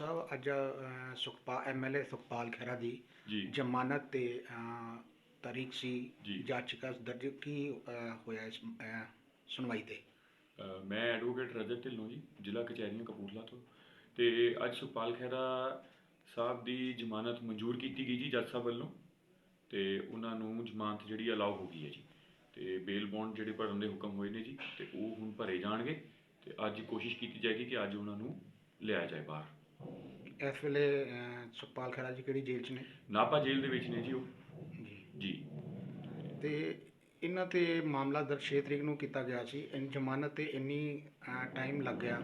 ਸਾਹਿਬ ਅੱਜ ਅ, ਸੁਖਪਾਲ ਐਮਐਲਏ ਸੁਖਪਾਲ ਖਹਿਰਾ ਦੀ ਜੀ। ਜ਼ਮਾਨਤ ਤੇ ਤਾਰੀਖ ਸੀ ਜੀ। ਜਾਚਕਾ ਦਰਜ ਕੀ ਹੋਇਆ ਇਸ ਸੁਣਵਾਈ ਤੇ? ਅ, ਮੈਂ ਐਡਵੋਕੇਟ ਰਜਤ ਢਿੱਲੋਂ ਜੀ ਜ਼ਿਲ੍ਹਾ ਕਚਹਿਰੀਆਂ ਕਪੂਰਥਲਾ ਤੋਂ। ਤੇ ਅੱਜ ਸੁਖਪਾਲ ਖਹਿਰਾ ਸਾਹਿਬ ਦੀ ਜ਼ਮਾਨਤ ਮਨਜ਼ੂਰ ਕੀਤੀ ਗਈ ਜੀ ਜੱਜ ਸਾਹਿਬ ਵੱਲੋਂ। ਤੇ ਉਹਨਾਂ ਨੂੰ ਜ਼ਮਾਨਤ ਜਿਹੜੀ ਅਲਾਉ ਹੋ ਗਈ ਹੈ ਜੀ। ਤੇ ਬੇਲ ਬੌਂਡ ਜਿਹੜੇ ਭਰਨ ਦੇ ਹੁਕਮ ਹੋਏ ਨੇ ਜੀ ਤੇ ਉਹ ਹੁਣ ਭਰੇ ਜਾਣਗੇ। ਤੇ ਅੱਜ ਕੋਸ਼ਿਸ਼ ਕੀਤੀ ਜਾਏਗੀ ਕਿ ਅੱਜ ਉਹਨਾਂ ਨੂੰ ਲਿਆਇਆ ਜਾਏ ਬਾਹਰ। ਇਸ ਵੇਲੇ ਅ, ਸੁਖਪਾਲ ਖਹਿਰਾ ਜੀ ਕਿਹੜੀ ਜੇਲ੍ਹ 'ਚ ਨੇ? ਨਾਪਾ ਜੇਲ੍ਹ ਦੇ ਵਿੱਚ ਨੇ ਜੀ ਉਹ। ਜੀ। ਜੀ। ਤੇ ਇਹਨਾਂ ਤੇ ਮਾਮਲਾ ਦਰਜ 6 ਤਰੀਕ ਨੂੰ ਕੀਤਾ ਗਿਆ ਸੀ। ਇਨ ਜ਼ਮਾਨਤ ਤੇ ਇੰਨੀ ਟਾਈਮ ਲੱਗ ਗਿਆ।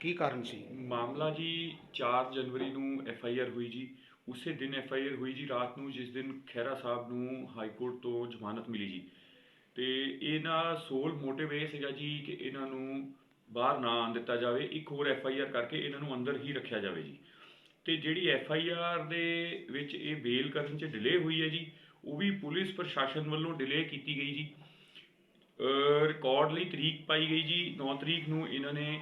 ਕੀ ਕਾਰਨ ਸੀ? ਮਾਮਲਾ ਜੀ 4 ਜਨਵਰੀ ਨੂੰ ਐਫ ਆਈ ਆਰ ਹੋਈ ਜੀ। ਉਸੇ ਦਿਨ ਐਫ ਆਈ ਆਰ ਹੋਈ ਜੀ ਰਾਤ ਨੂੰ ਜਿਸ ਦਿਨ ਖਹਿਰਾ ਸਾਹਿਬ ਨੂੰ ਹਾਈ ਕੋਰਟ ਤੋਂ ਜ਼ਮਾਨਤ ਮਿਲੀ ਜੀ। ਤੇ ਇਹਨਾਂ ਸੋਲ ਮੋਟਿਵ ਇਹ ਸੀਗਾ ਜੀ ਕਿ ਇਹਨਾਂ ਨੂੰ ਬਾਹਰ ਨਾ ਆਉਣ ਦਿੱਤਾ ਜਾਵੇ। ਇੱਕ ਹੋਰ ਐਫ ਆਈ ਆਰ ਕਰਕੇ ਇਹਨਾਂ ਨੂੰ ਅੰਦਰ ਹੀ ਰੱਖਿਆ ਜਾਵੇ ਜੀ। ਤੇ ਜਿਹੜੀ ਐਫ ਆਈ ਆਰ ਦੇ ਵਿੱਚ ਇਹ ਬੇਲ ਕਰਨ 'ਚ ਡਿਲੇ ਹੋਈ ਹੈ ਜੀ, ਉਹ ਵੀ ਪੁਲਿਸ ਪ੍ਰਸ਼ਾਸਨ ਵੱਲੋਂ ਡਿਲੇ ਕੀਤੀ ਗਈ ਜੀ। ਰਿਕਾਰਡ ਲਈ ਤਰੀਕ ਪਾਈ ਗਈ ਜੀ 9 ਤਰੀਕ ਨੂੰ ਇਹਨਾਂ ਨੇ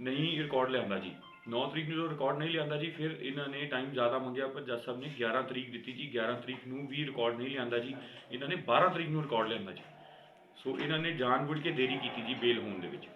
ਨਹੀਂ ਰਿਕਾਰਡ ਲਿਆਂਦਾ ਜੀ। 9 ਤਰੀਕ ਨੂੰ ਜੋ ਰਿਕਾਰਡ ਨਹੀਂ ਲਿਆਂਦਾ ਜੀ, ਫਿਰ ਇਹਨਾਂ ਨੇ ਟਾਈਮ ਜ਼ਿਆਦਾ ਮੰਗਿਆ, ਪਰ ਜੱਜ ਸਾਹਿਬ ਨੇ 11 ਤਰੀਕ ਦਿੱਤੀ ਜੀ 11 ਤਰੀਕ ਨੂੰ ਵੀ ਰਿਕਾਰਡ ਨਹੀਂ ਲਿਆਂਦਾ ਜੀ। ਇਹਨਾਂ ਨੇ 12 ਤਰੀਕ ਨੂੰ ਰਿਕਾਰਡ ਲਿਆਂਦਾ ਜੀ। ਸੋ ਇਹਨਾਂ ਨੇ ਜਾਣਬੁੱਝ ਕੇ ਦੇਰੀ ਕੀਤੀ ਜੀ ਬੇਲ ਹੋਣ ਦੇ ਵਿੱਚ।